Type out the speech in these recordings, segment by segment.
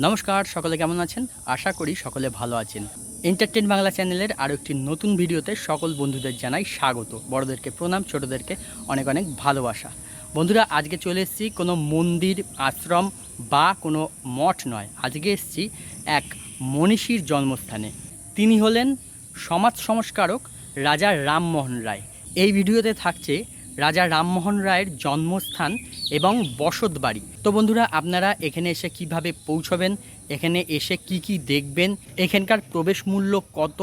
নমস্কার, সকলে কেমন আছেন? আশা করি সকলে ভালো আছেন। এন্টারটেন বাংলা চ্যানেলের আরও একটি নতুন ভিডিওতে সকল বন্ধুদের জানাই স্বাগত। বড়দেরকে প্রণাম, ছোটদেরকে অনেক অনেক ভালোবাসা। বন্ধুরা, আজকে চলে এসেছি কোনো মন্দির, আশ্রম বা কোনো মঠ নয়। আজকে এসেছি এক মনীষীর জন্মস্থানে। তিনি হলেন সমাজ সংস্কারক রাজা রামমোহন রায়। এই ভিডিওতে থাকছে রাজা রামমোহন রায়ের জন্মস্থান এবং বসত বাড়ি তো বন্ধুরা, আপনারা এখানে এসে কীভাবে পৌঁছবেন? এখানে এসে কি কি দেখবেন? এখানকার প্রবেশ মূল্য কত?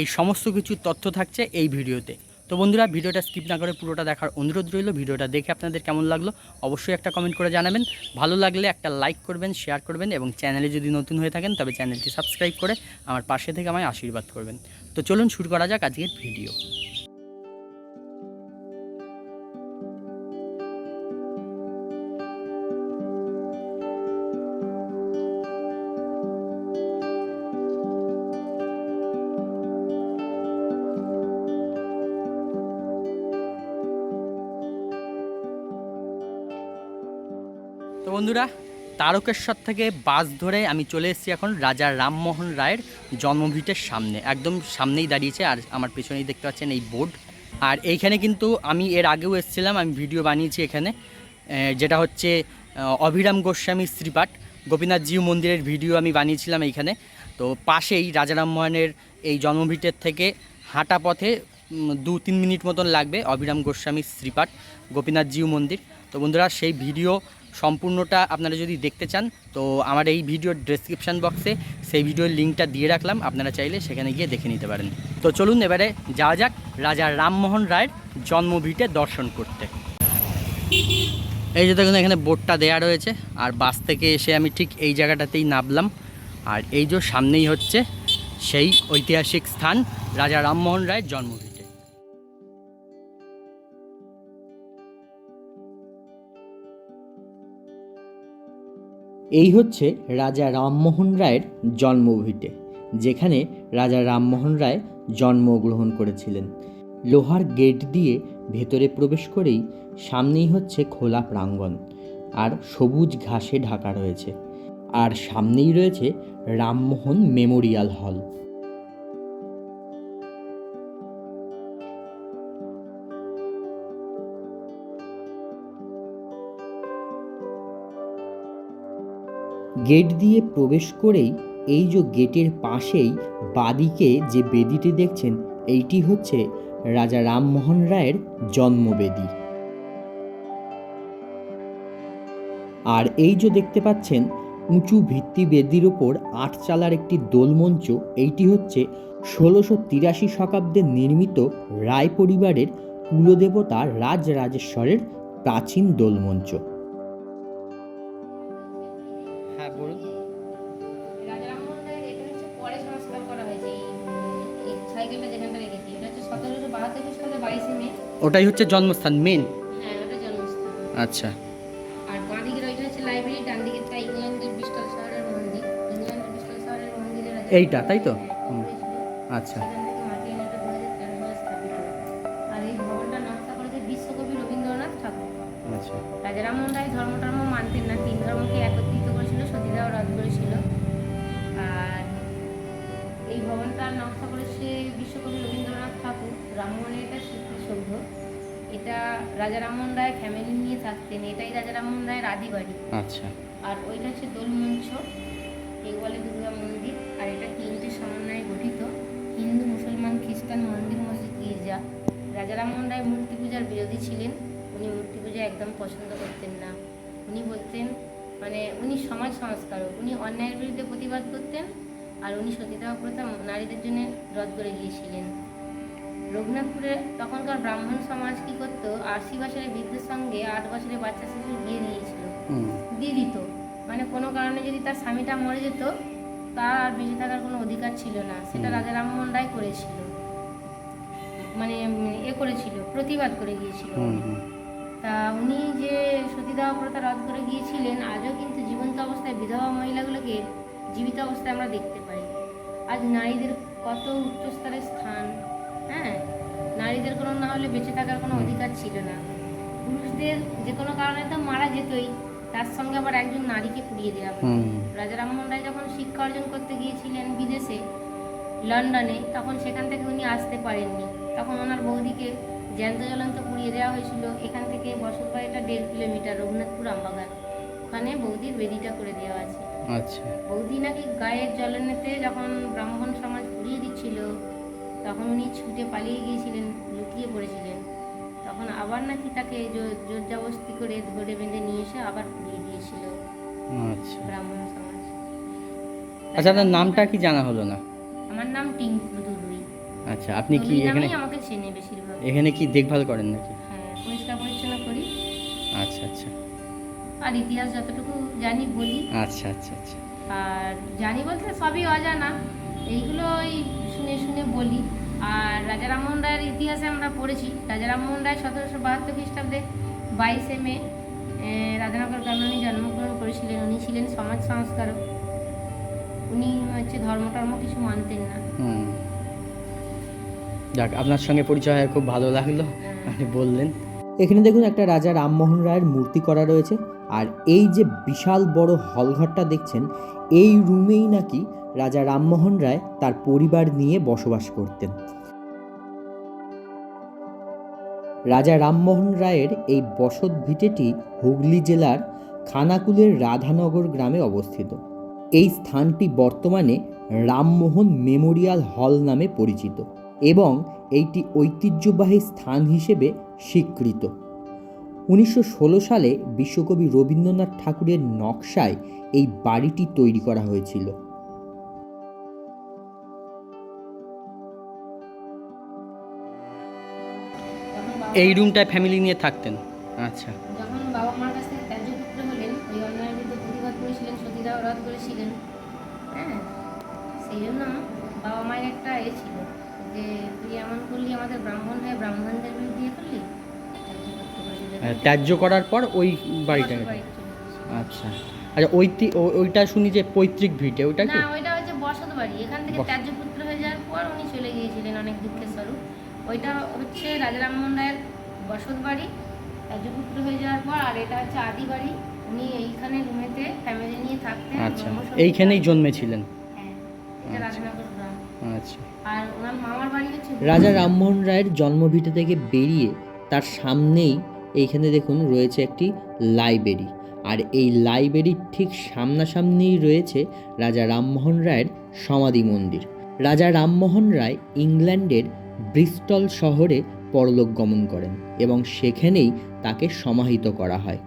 এই সমস্ত কিছু তথ্য থাকছে এই ভিডিওতে। তো বন্ধুরা, ভিডিওটা স্কিপ না করে পুরোটা দেখার অনুরোধ রইল। ভিডিওটা দেখে আপনাদের কেমন লাগল অবশ্যই একটা কমেন্ট করে জানাবেন। ভালো লাগলে একটা লাইক করবেন শেয়ার করবেন এবং চ্যানেলে যদি নতুন হয়ে থাকেন তবে চ্যানেলটি সাবস্ক্রাইব করে আমার পাশে থেকে আমায় আশীর্বাদ করবেন। তো চলুন শুরু করা যাক আজকের ভিডিও তো বন্ধুরা, তারকেশ্বর থেকে বাস ধরে আমি চলে এসেছি এখন রাজা রামমোহন রায়ের জন্মভিটের সামনে। একদম সামনেই দাঁড়িয়েছে আর আমার পেছনেই দেখতে পাচ্ছেন এই বোর্ড। আর এইখানে কিন্তু আমি এর আগেও এসেছিলাম, আমি ভিডিও বানিয়েছি এখানে যেটা হচ্ছে অভিরাম গোস্বামী শ্রীপাঠ গোপীনাথজিউ মন্দিরের ভিডিও আমি বানিয়েছিলাম এইখানে। তো পাশেই রাজা রামমোহনের এই জন্মভিটের থেকে হাঁটা পথে দু তিন মিনিট মতন লাগবে অভিরাম গোস্বামী শ্রীপাঠ গোপীনাথজিউ মন্দির। তো বন্ধুরা, সেই ভিডিও সম্পূর্ণটা আপনারা যদি দেখতে চান, তো আমার এই ভিডিওর ডেসক্রিপশান বক্সে সেই ভিডিওর লিঙ্কটা দিয়ে রাখলাম, আপনারা চাইলে সেখানে গিয়ে দেখে নিতে পারেন। তো চলুন এবারে যাওয়া যাক, রাজা রামমোহন রায়ের জন্মভিটে দর্শন করতে। এই যে দেখুন, এখানে বোর্ডটা দেয়া রয়েছে, আর বাস থেকে এসে আমি ঠিক এই জায়গাটাতেই নামলাম। আর এই যে সামনেই হচ্ছে সেই ঐতিহাসিক স্থান, রাজা রামমোহন রায়ের জন্মভিটে এই হচ্ছে রাজা রামমোহন রায়ের জন্মভিটে, যেখানে রাজা রামমোহন রায় জন্মগ্রহণ করেছিলেন। লোহার গেট দিয়ে ভেতরে প্রবেশ করেই সামনেই হচ্ছে খোলা প্রাঙ্গণ আর সবুজ ঘাসে ঢাকা রয়েছে। আর সামনেই রয়েছে রামমোহন মেমোরিয়াল হল। গেট দিয়ে প্রবেশ করেই এই যে গেটের পাশেই বাদিকে যে বেদিটি দেখছেন, এইটি হচ্ছে রাজা রামমোহন রায়ের জন্মবেদী। আর এই যে দেখতে পাচ্ছেন, উঁচু ভিত্তি বেদির ওপর আটচালার একটি দোলমঞ্চ, এইটি হচ্ছে ষোলোশো তিরাশি শতাব্দে নির্মিত রায় পরিবারের কুলদেবতা রাজরাজেশ্বরের প্রাচীন দোলমঞ্চ। ওটাই হচ্ছে জন্মস্থান মেন হ্যাঁ ওটা জন্মস্থান। আচ্ছা। আর বাঁ দিকের ওইটা হচ্ছে লাইব্রেরি ডান দিকেরটা ইংল্যান্ডের শহরের মন্দির। ইংল্যান্ডের শহরের এইটা, তাই তো? হ্যাঁ। আচ্ছা। আর এই ভবনটা নকশা করেছে বিশ্বকবি রবীন্দ্রনাথ ঠাকুর। আচ্ছা। রাজা রামমোহন রায় ধর্ম টর্ম মানতেন না। তিন ধর্মকে একত্রিত করেছিল সতীদাহ রদ করেছিল। আর এই ভবনটার নকশা করেছে বিশ্বকবি রবীন্দ্রনাথ ঠাকুর। রামমোহনের এটা স্মৃতিসৌধ এটা রাজা রামমোহন রায় ফ্যামিলি নিয়ে থাকতেন। এটাই রাজা রামমোহন রায়ের আদি বাড়ি আচ্ছা। আর ওইটা হচ্ছে দোলমঞ্চ এই বলে দুর্গা মন্দির। আর এটা তিনটে সমন্বয়ে গঠিত। হিন্দু মুসলমান খ্রিস্টান মন্দির মসজিদ গির্জা। রাজা রামমোহন রায় মূর্তি পূজার বিরোধী ছিলেন। উনি মূর্তি পূজা একদম পছন্দ করতেন না। উনি বলতেন মানে উনি সমাজ সংস্কারক। উনি অন্যায়ের বিরুদ্ধে প্রতিবাদ করতেন। আর উনি সতীদাহ প্রথা নারীদের জন্য রদ করে গিয়েছিলেন রঘুনাথপুরে তখনকার ব্রাহ্মণ সমাজ কি করতো? আশি বছরের বৃদ্ধের সঙ্গে আট বছরের বাচ্চা শিশুর বিয়ে দিয়েছিল দিয়ে দিত। মানে কোনো কারণে যদি তার স্বামীটা মরে যেত তার আর বেঁচে থাকার কোনো অধিকার ছিল না। সেটা রাজা রামমোহন রায় করেছিল। মানে এ করেছিল প্রতিবাদ করে গিয়েছিল। তা উনি যে সতীদাহ প্রথা রদ করে গিয়েছিলেন আজও কিন্তু জীবন্ত অবস্থায় বিধবা মহিলাগুলোকে জীবিত অবস্থায় আমরা দেখতে পাই। আজ নারীদের কত উচ্চস্তরের স্থান হ্যাঁ নারীদের কোনো না হলে বেঁচে থাকার কোনো অধিকার ছিল না। পুরুষদের যে কোনো কারণে তো মারা যেতই তার সঙ্গে আবার একজন নারীকে পুড়িয়ে দেওয়া হতো। রাজা রামমোহন রায় যখন শিক্ষা অর্জন করতে গিয়েছিলেন বিদেশে লন্ডনে তখন সেখান থেকে উনি আসতে পারেননি। তখন ওনার বৌদিকে জ্যান্ত জ্বলন্ত পুড়িয়ে দেওয়া হয়েছিল। এখান থেকে বসত বাড়িটা দেড় কিলোমিটার রঘুনাথপুর আমবাগান। ওখানে বৌদির বেদিটা করে দেওয়া আছে। আচ্ছা। বৌদি নাকি গায়ের জ্বলনেতে যখন ব্রাহ্মণ তখন উনি ছুটে পালিয়ে গিয়েছিলেন লুকিয়ে পড়েছিলেন। তখন আবার নাকি তাকে জোর জবস্তি করে ধরে বেঁধে নিয়ে এসে আবার পুড়িয়ে দিয়েছিল আচ্ছা। ব্রাহ্মণ সমাজ। আচ্ছা আপনার নামটা কি জানা হলো না? আমার নাম টিঙ্কু দুলুই আচ্ছা আপনি কি এখানে আমাকে চেনে বেশিরভাগ। এখানে কি দেখভাল করেন নাকি? হ্যাঁ পরিষ্কার পরিচ্ছন্ন করি। আচ্ছা আচ্ছা। আর ইতিহাস যতটুকু জানি বলি। আচ্ছা আচ্ছা আচ্ছা। আর জানি বলতে সবই অজানা। এইগুলো ওই শুনে শুনে বলি আর রাজা রামমোহন রায়ের ইতিহাসে আমরা পড়েছি। রাজা রামমোহন রায় সতেরোশো বাহাত্তর খ্রিস্টাব্দে বাইশে মে এ, রাধানগর গ্রামে উনি জন্মগ্রহণ করেছিলেন। উনি ছিলেন সমাজ সংস্কারক। উনি হচ্ছে ধর্ম টর্ম কিছু মানতেন না। যাক আপনার সঙ্গে পরিচয় হয় খুব ভালো লাগল। আপনি বললেন। এখানে দেখুন একটা রাজা রামমোহন রায়ের মূর্তি করা রয়েছে। আর এই যে বিশাল বড় হলঘরটা দেখছেন এই রুমেই নাকি রাজা রামমোহন রায় তার পরিবার নিয়ে বসবাস করতেন। রাজা রামমোহন রায়ের এই বসত ভিটেটি হুগলি জেলার খানাকুলের রাধানগর গ্রামে অবস্থিত। এই স্থানটি বর্তমানে রামমোহন মেমোরিয়াল হল নামে পরিচিত এবং এইটি ঐতিহ্যবাহী স্থান হিসেবে স্বীকৃত। উনিশশো ষোলো সালে বিশ্বকবি রবীন্দ্রনাথ ঠাকুরের নকশায় এই বাড়িটি তৈরি করা হয়েছিল। এই রুমটায় ফ্যামিলি নিয়ে থাকতেন। আচ্ছা। যখন বাবা মার কাছ থেকে ত্যায্যপুত্র হলেন ওই অন্যায়ের বিরুদ্ধে প্রতিবাদ করেছিলেন সতীদাহ রদ করেছিলেন। হ্যাঁ সেই জন্য বাবা মায়ের একটা এ ছিল যে তুই এমন করলি আমাদের ব্রাহ্মণ হয়ে ব্রাহ্মণদের বিরুদ্ধে ইয়ে করলি? ত্যায্য করার পর ওই বাড়িটা। আচ্ছা। আচ্ছা ওইটি ওইটা শুনি যে পৈতৃক ভিটে ওইটা কি? না ওইটা হচ্ছে বসত বাড়ি। এখান থেকে বস- ত্যায্যপুত্র হয়ে যাওয়ার পর উনি চলে গিয়েছিলেন অনেক দুঃখের স্বরূপ ওইটা হচ্ছে রাজা রামমোহন রায়ের বসত বাড়ি। ত্যায্যপুত্র হয়ে যাওয়ার পর আর এটা হচ্ছে আদি বাড়ি। উনি এইখানে রুমেতে ফ্যামিলি নিয়ে থাকতেন আচ্ছা এইখানেই জন্মেছিলেন? হ্যাঁ আচ্ছা। আর ওনার মামার বাড়ি হচ্ছে রাজা রামমোহন রায়ের জন্মভিটে থেকে বেরিয়ে তার সামনেই এইখানে দেখুন রয়েছে একটি লাইব্রেরি। আর এই লাইব্রেরির ঠিক সামনাসামনিই রয়েছে রাজা রামমোহন রায়ের সমাধি মন্দির। রাজা রামমোহন রায় ইংল্যান্ডের ব্রিস্টল শহরে পরলোক গমন করেন এবং সেখানেই তাকে সমাহিত করা হয়।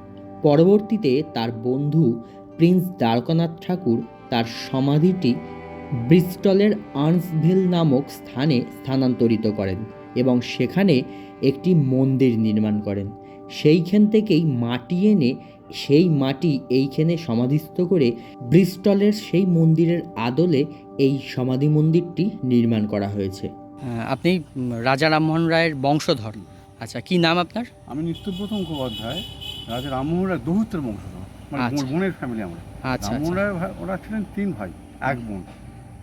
পরবর্তীতে তার বন্ধু প্রিন্স দ্বারকানাথ ঠাকুর তার সমাধিটি ব্রিস্টলের আর্নসভিল নামক স্থানে স্থানান্তরিত করেন এবং সেখানে একটি মন্দির নির্মাণ করেন। সেইখান থেকেই মাটি এনে সেই মাটি এইখানে সমাধিস্থ করে ব্রিস্টলের সেই মন্দিরের আদলে এই সমাধি মন্দিরটি নির্মাণ করা হয়েছে। আপনি রাজা রামমোহন রায়ের বংশধর। আচ্ছা কি নাম আপনার? আমি নিত্য নিত্যব্রত মুখোপাধ্যায় রাজা রামমোহন রায় দৌহিত্রের বংশধর। মানে আচ্ছা। বোনের ফ্যামিলি আমরা। আচ্ছা রামমোহন আচ্ছা রায় ওরা ছিলেন তিন ভাই এক বোন।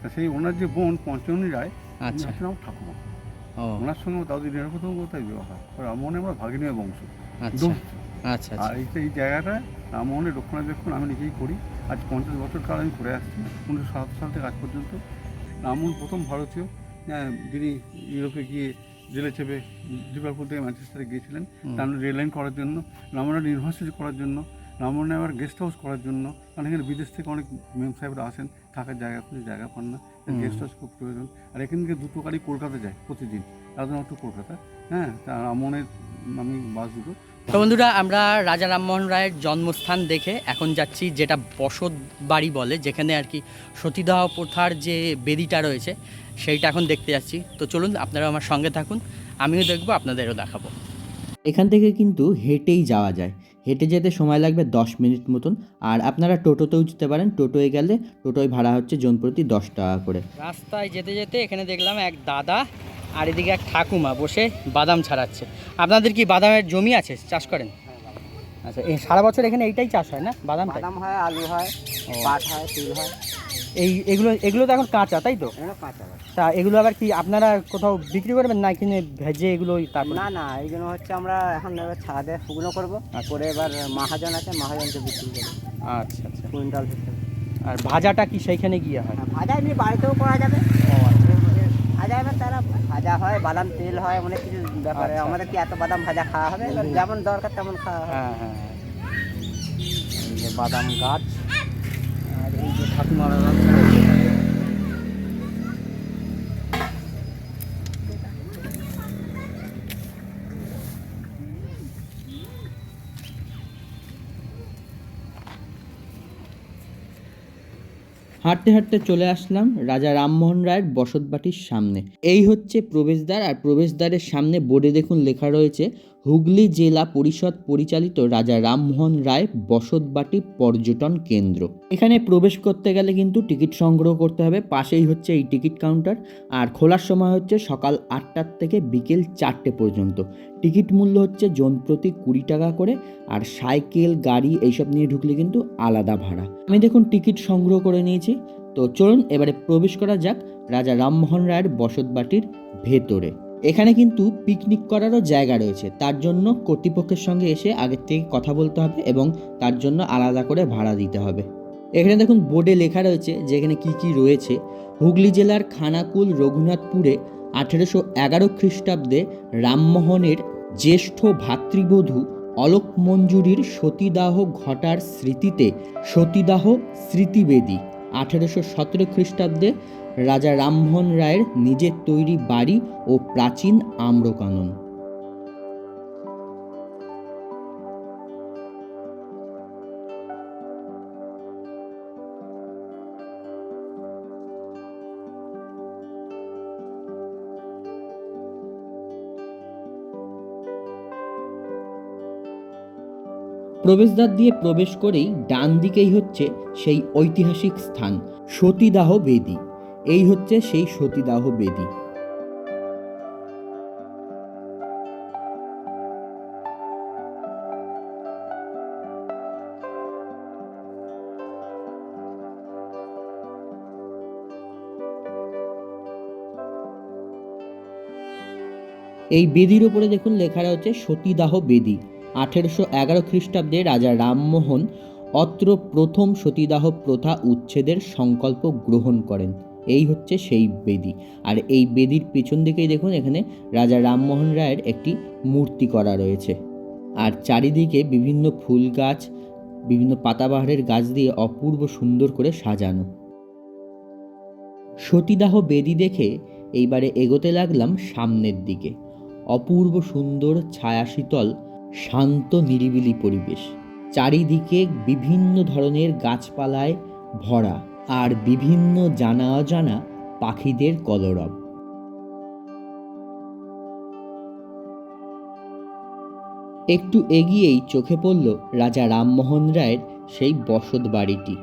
তা সেই ওনার যে বোন পঞ্চমী রায় আচ্ছা। আমার ঠাকুমা। ওনার সঙ্গে দাদু নিরাপদ কোথায় বিবাহ হয় রামমোহনে আমরা ভাগিনীয় বংশ। আচ্ছা। আচ্ছা আর আচ্ছা এই এই জায়গাটা রামমোহনের রক্ষণাবেক্ষণ আমি নিজেই করি। আজ পঞ্চাশ বছর কাল আমি করে আসছি। উনিশশো সাতাত্তর সাল থেকে আজ পর্যন্ত রামমোহন প্রথম ভারতীয়। আহ, যিনি ইউরোপে গিয়ে জেলে চেপে লিভারপুল থেকে ম্যানচেস্টারে গিয়েছিলেন তার রেল লাইন করার জন্য রামমোহনের ইউনিভার্সিটি করার জন্য রামমোহনে আবার গেস্ট হাউস করার জন্য কারণ এখানে বিদেশ থেকে অনেক মেম সাহেবরা আসেন থাকার জায়গা খুঁজে জায়গা পান না। গেস্ট হাউস খুব প্রয়োজন। আর এখান থেকে দুটো গাড়ি কলকাতা যায় প্রতিদিন। রাজনাথ টু কলকাতা। হ্যাঁ তা রামমোহনের আমি বাস দুটো। তো বন্ধুরা আমরা রাজা রামমোহন রায়ের জন্মস্থান দেখে এখন যাচ্ছি যেটা বসত বাড়ি বলে যেখানে আর কি সতীদাহ প্রথার যে বেদিটা রয়েছে সেইটা এখন দেখতে যাচ্ছি। তো চলুন আপনারা আমার সঙ্গে থাকুন আমিও দেখব আপনাদেরও দেখাবো। এখান থেকে কিন্তু হেঁটেই যাওয়া যায়। হেঁটে যেতে সময় লাগবে দশ মিনিট মতন। আর আপনারা টোটোতেও যেতে পারেন। টোটোয় গেলে টোটোয় ভাড়া হচ্ছে জন প্রতি দশ টাকা করে। রাস্তায় যেতে যেতে এখানে দেখলাম এক দাদা আর এদিকে এক ঠাকুমা বসে বাদাম ছাড়াচ্ছে। আপনাদের কি বাদামের জমি আছে? চাষ করেন? আচ্ছা সারা বছর এখানে এইটাই চাষ হয় না? বাদামটাই? বাদাম হয় আলু হয় পাট হয় তিল হয়। এই এগুলো এগুলো তো এখন কাঁচা তাই তো? কাঁচা তা এগুলো আবার কি আপনারা কোথাও বিক্রি করবেন না কিনে ভেজে এগুলোই তারপর? না না এইগুলো হচ্ছে আমরা এখন এবার ছাদে শুকনো করব আচ্ছা। করে এবার মাহাজন আছে মাহাজনকে বিক্রি করব। আচ্ছা আচ্ছা। কুইন্টাল হিসেবে। আর ভাজাটা কি সেইখানে গিয়ে হয়? আর ভাজা এমনি বাড়িতেও করা যাবে। আচ্ছা। ভাজা এবার তারা ভাজা হয় বাদাম তেল হয় অনেক কিছু ব্যাপারে। আচ্ছা। আমাদের কি এত বাদাম ভাজা খাওয়া হবে? এবার যেমন দরকার তেমন খাওয়া হয় হ্যাঁ হ্যাঁ। হ্যাঁ। বাদাম গাছ। হাঁটতে হাঁটতে চলে আসলাম রাজা রামমোহন রায়ের বসতবাটির সামনে। এই হচ্ছে প্রবেশদ্বার, আর প্রবেশদ্বারের সামনে বোর্ডে দেখুন লেখা রয়েছে হুগলি জেলা পরিষদ পরিচালিত রাজা রামমোহন রায় বসতবাটি পর্যটন কেন্দ্র। এখানে প্রবেশ করতে গেলে কিন্তু টিকিট সংগ্রহ করতে হবে। পাশেই হচ্ছে এই টিকিট কাউন্টার। আর খোলার সময় হচ্ছে সকাল আটটার থেকে বিকেল চারটে পর্যন্ত। টিকিট মূল্য হচ্ছে জন প্রতি কুড়ি টাকা করে। আর সাইকেল, গাড়ি এইসব নিয়ে ঢুকলে কিন্তু আলাদা ভাড়া। আমি দেখুন টিকিট সংগ্রহ করে নিয়েছি। তো চলুন এবারে প্রবেশ করা যাক রাজা রামমোহন রায়ের বসতবাটির ভেতরে। এখানে কিন্তু পিকনিক করারও জায়গা রয়েছে। তার জন্য কর্তৃপক্ষের সঙ্গে এসে আগের থেকে কথা বলতে হবে এবং তার জন্য আলাদা করে ভাড়া দিতে হবে। এখানে দেখুন বোর্ডে লেখা রয়েছে যে এখানে কী কী রয়েছে। হুগলি জেলার খানাকুল, রঘুনাথপুরে আঠেরোশো এগারো খ্রিস্টাব্দে রামমোহনের জ্যেষ্ঠ ভাতৃবধূ অলোক মঞ্জুরির সতীদাহ ঘটার স্মৃতিতে সতীদাহ স্মৃতিবেদী আঠেরোশো সতেরো খ্রিস্টাব্দে রাজা রামমোহন রায়ের নিজের তৈরি বাড়ি ও প্রাচীন আম্রকানন। প্রবেশদ্বার দিয়ে প্রবেশ করেই ডান দিকেই হচ্ছে সেই ঐতিহাসিক স্থান, সতীদাহ বেদী। এই হচ্ছে সেই সতীদাহ বেদী। এই বেদির উপরে দেখুন লেখা রয়েছে সতীদাহ বেদী। আঠেরোশো এগারো খ্রিস্টাব্দে রাজা রামমোহন অত্র প্রথম সতীদাহ প্রথা উচ্ছেদের সংকল্প গ্রহণ করেন। এই হচ্ছে সেই বেদি। আর এই বেদির পেছন দিকেই দেখুন, এখানে রাজা রামমোহন রায়ের একটি মূর্তি করা রয়েছে। আর চারিদিকে বিভিন্ন ফুল গাছ, বিভিন্ন পাতাবাহারের গাছ দিয়ে অপূর্ব সুন্দর করে সাজানো। সতীদাহ বেদি দেখে এইবারে এগোতে লাগলাম সামনের দিকে। অপূর্ব সুন্দর ছায়া শীতল শান্ত, নিরিবিলি পরিবেশ। চারিদিকে বিভিন্ন ধরনের গাছপালায় ভরা। আর বিভিন্ন জানা অজানা পাখিদের কলরব। একটু এগিয়েই চোখে পড়ল রাজা রামমোহন রায়ের সেই বসত বাড়িটি।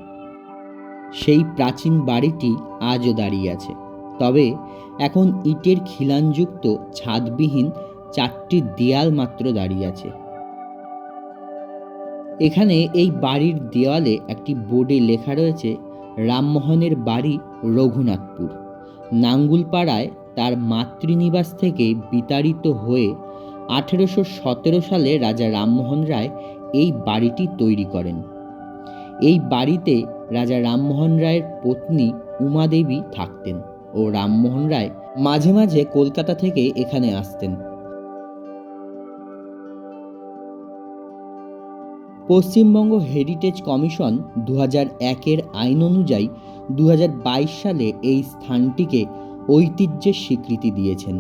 সেই প্রাচীন বাড়িটি আজও দাঁড়িয়ে আছে। তবে এখন ইটের খিলানযুক্ত ছাদবিহীন চারটি দেয়াল মাত্র দাঁড়িয়ে আছে। এখানে এই বাড়ির দেওয়ালে একটি বোর্ডে লেখা রয়েছে রামমোহনের বাড়ি রঘুনাথপুর। নাঙ্গুলপাড়ায় তার মাতৃনিবাস থেকে বিতাড়িত হয়ে আঠেরোশো সতেরো সালে রাজা রামমোহন রায় এই বাড়িটি তৈরি করেন। এই বাড়িতে রাজা রামমোহন রায়ের পত্নী উমাদেবী থাকতেন ও রামমোহন রায় মাঝে মাঝে কলকাতা থেকে এখানে আসতেন। পশ্চিমবঙ্গ হেরিটেজ কমিশন দু হাজার একের আইন অনুযায়ী দু হাজার বাইশ সালে এই স্থানটিকে ঐতিহ্যের স্বীকৃতি দিয়েছেন।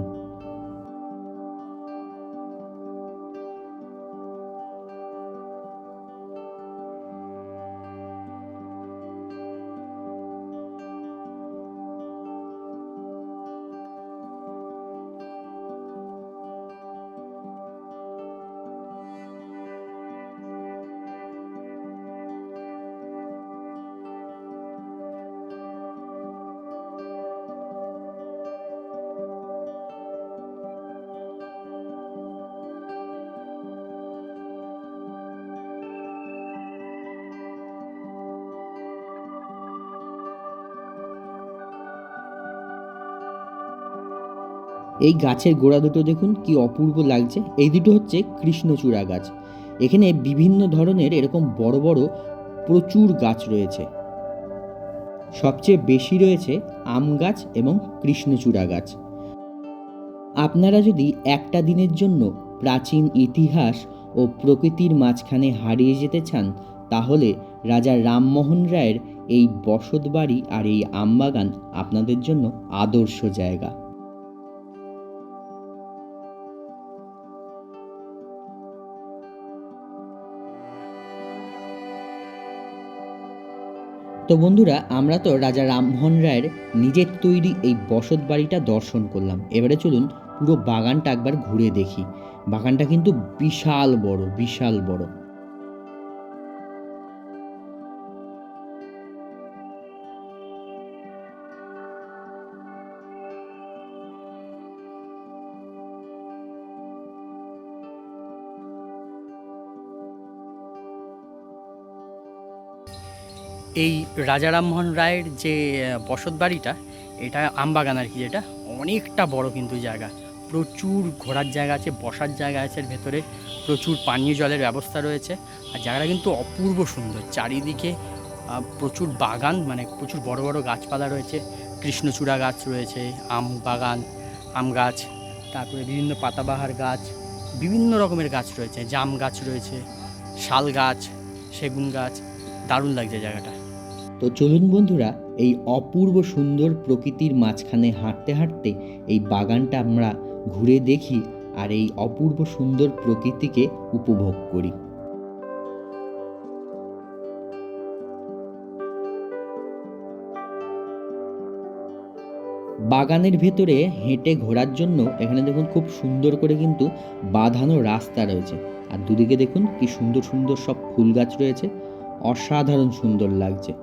এই গাছের গোড়া দুটো দেখুন কি অপূর্ব লাগছে। এই দুটো হচ্ছে কৃষ্ণচূড়া গাছ। এখানে বিভিন্ন ধরনের এরকম বড় বড় প্রচুর গাছ রয়েছে। সবচেয়ে বেশি রয়েছে আম গাছ এবং কৃষ্ণচূড়া গাছ। আপনারা যদি একটা দিনের জন্য প্রাচীন ইতিহাস ও প্রকৃতির মাঝখানে হারিয়ে যেতে চান, তাহলে রাজা রামমোহন রায়ের এই বসতবাড়ি আর এই আমবাগান আপনাদের জন্য আদর্শ জায়গা। তো বন্ধুরা, আমরা তো রাজা রামমোহন রায়ের নিজের তৈরি এই বসত বাড়িটা দর্শন করলাম। এবারে চলুন পুরো বাগানটা একবার ঘুরে দেখি। বাগানটা কিন্তু বিশাল বড় বিশাল বড়। এই রাজা রামমোহন রায়ের যে বসত বাড়িটা, এটা আমবাগান আর কি যেটা অনেকটা বড় কিন্তু জায়গা। প্রচুর ঘোরার জায়গা আছে, বসার জায়গা আছে ভেতরে, প্রচুর পানীয় জলের ব্যবস্থা রয়েছে। আর জায়গাটা কিন্তু অপূর্ব সুন্দর, চারিদিকে প্রচুর বাগান মানে প্রচুর বড় বড় গাছপালা রয়েছে, কৃষ্ণচূড়া গাছ রয়েছে, আম বাগান, আম গাছ, তারপরে বিভিন্ন পাতাবাহার গাছ, বিভিন্ন রকমের গাছ রয়েছে, জাম গাছ রয়েছে, শাল গাছ, সেগুন গাছ, দারুণ লাগছে জায়গাটা। তো চলুন বন্ধুরা, এই অপূর্ব সুন্দর প্রকৃতির মাঝখানে হাঁটতে হাঁটতে এই বাগানটা আমরা ঘুরে দেখি আর এই অপূর্ব সুন্দর প্রকৃতিকে উপভোগ করি। বাগানের ভেতরে হেঁটে ঘোরার জন্য এখানে দেখুন খুব সুন্দর করে কিন্তু বাঁধানো রাস্তা রয়েছে। আর দুদিকে দেখুন কি সুন্দর সুন্দর সব ফুল গাছ রয়েছে। অসাধারণ সুন্দর লাগছে।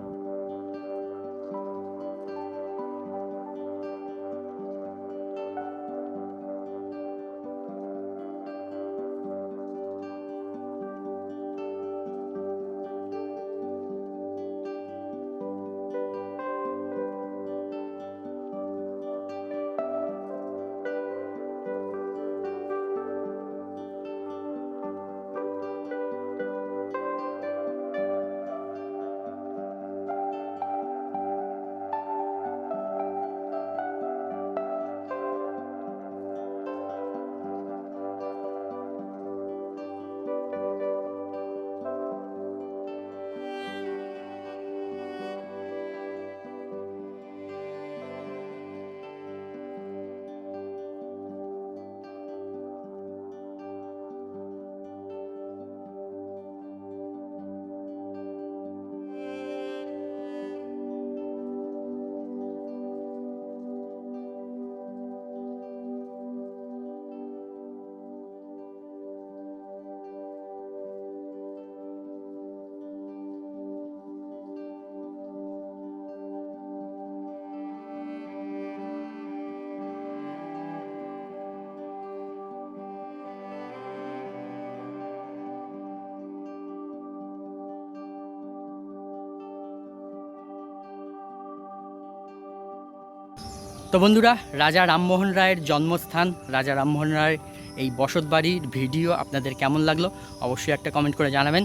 তো বন্ধুরা, রাজা রামমোহন রায়ের জন্মস্থান, রাজা রামমোহন রায়ের এই বসত বাড়ির ভিডিও আপনাদের কেমন লাগল অবশ্যই একটা কমেন্ট করে জানাবেন।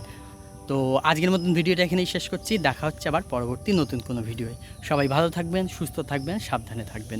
তো আজকের মতন ভিডিওটা এখানেই শেষ করছি, দেখা হচ্ছে আবার পরবর্তী নতুন কোনো ভিডিওয়ে। সবাই ভালো থাকবেন, সুস্থ থাকবেন, সাবধানে থাকবেন।